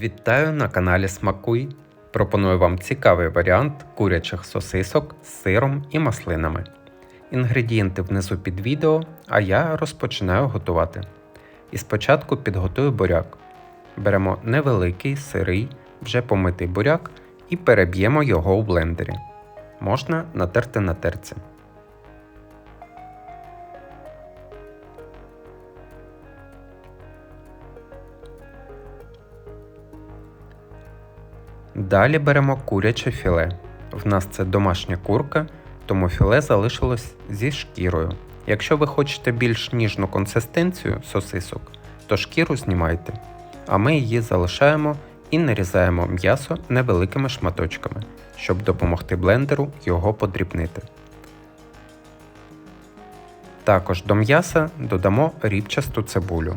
Вітаю на каналі Смакуй. Пропоную вам цікавий варіант курячих сосисок з сиром і маслинами. Інгредієнти внизу під відео, а я розпочинаю готувати. І спочатку підготую буряк. Беремо невеликий сирий, вже помитий буряк і переб'ємо його у блендері. Можна натерти на терці. Далі беремо куряче філе. В нас це домашня курка, тому філе залишилось зі шкірою. Якщо ви хочете більш ніжну консистенцію сосисок, то шкіру знімайте, а ми її залишаємо і нарізаємо м'ясо невеликими шматочками, щоб допомогти блендеру його подрібнити. Також до м'яса додамо рібчасту цибулю.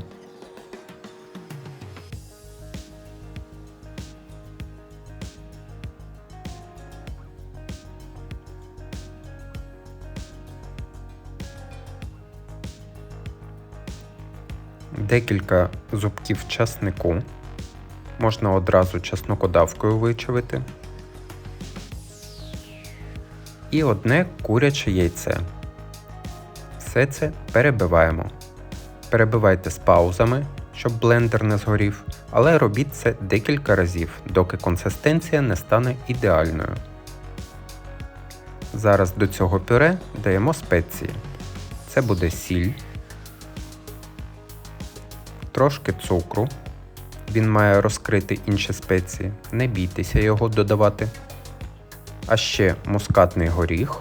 Декілька зубків часнику. Можна одразу чеснокодавкою вичавити. І одне куряче яйце. Все це перебиваємо. Перебивайте з паузами, щоб блендер не згорів, але робіть це декілька разів, доки консистенція не стане ідеальною. Зараз до цього пюре даємо спеції. Це буде сіль трошки цукру. Він має розкрити інші спеції, не бійтеся його додавати. А ще мускатний горіх,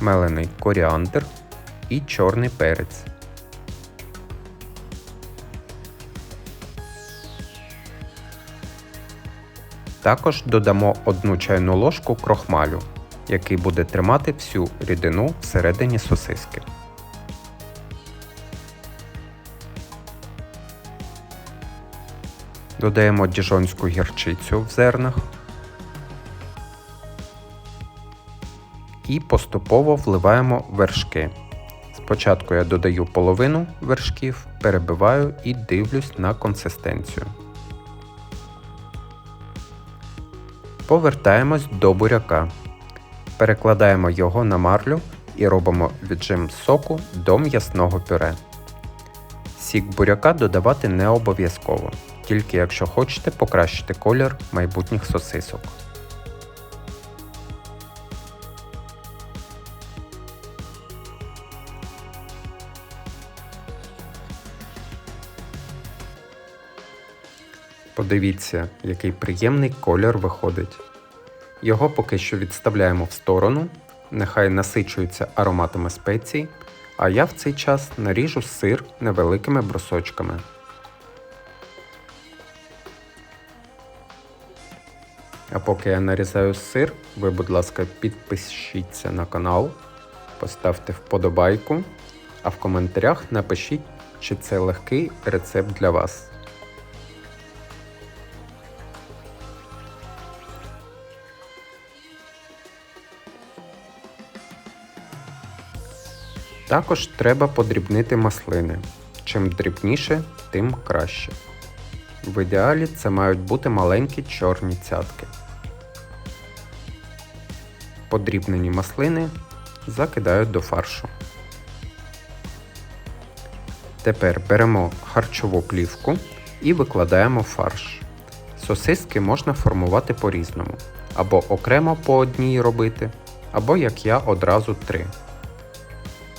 мелений коріандр і чорний перець. Також додамо одну чайну ложку крохмалю, який буде тримати всю рідину всередині сосиски. Додаємо діжонську гірчицю в зернах і поступово вливаємо вершки. Спочатку я додаю половину вершків, перебиваю і дивлюсь на консистенцію. Повертаємось до буряка. Перекладаємо його на марлю і робимо віджим соку до м'ясного пюре. Сік буряка додавати не обов'язково тільки якщо хочете покращити колір майбутніх сосисок. Подивіться, який приємний колір виходить. Його поки що відставляємо в сторону, нехай насичується ароматами спецій, а я в цей час наріжу сир невеликими брусочками. А поки я нарізаю сир, ви, будь ласка, підпишіться на канал, поставте вподобайку, а в коментарях напишіть, чи це легкий рецепт для вас. Також треба подрібнити маслини. Чим дрібніше, тим краще. В ідеалі це мають бути маленькі чорні цятки. Подрібнені маслини закидаю до фаршу. Тепер беремо харчову плівку і викладаємо фарш. Сосиски можна формувати по-різному. Або окремо по одній робити, або як я одразу три.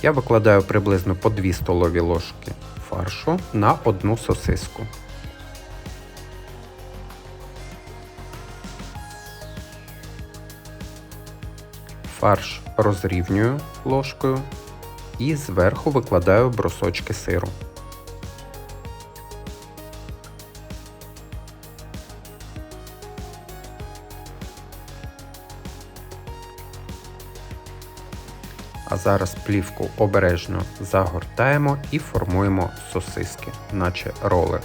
Я викладаю приблизно по 2 столові ложки фаршу на одну сосиску. Фарш розрівнюю ложкою і зверху викладаю брусочки сиру. А зараз плівку обережно загортаємо і формуємо сосиски, наче роли.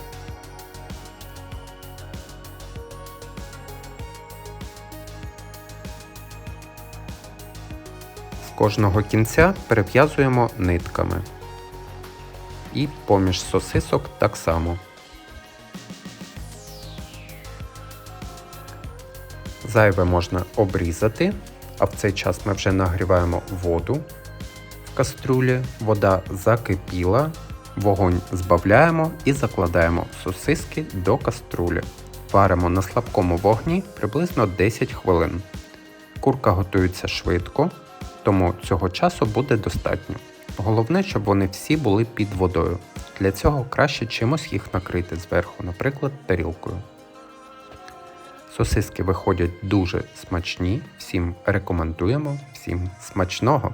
Кожного кінця перев'язуємо нитками. І поміж сосисок так само. Зайве можна обрізати, а в цей час ми вже нагріваємо воду в кастрюлі. Вода закипіла, вогонь збавляємо і закладаємо сосиски до каструлі. Варимо на слабкому вогні приблизно 10 хвилин. Курка готується швидко, тому цього часу буде достатньо. Головне, щоб вони всі були під водою. Для цього краще чимось їх накрити зверху, наприклад, тарілкою. Сосиски виходять дуже смачні, всім рекомендуємо, всім смачного!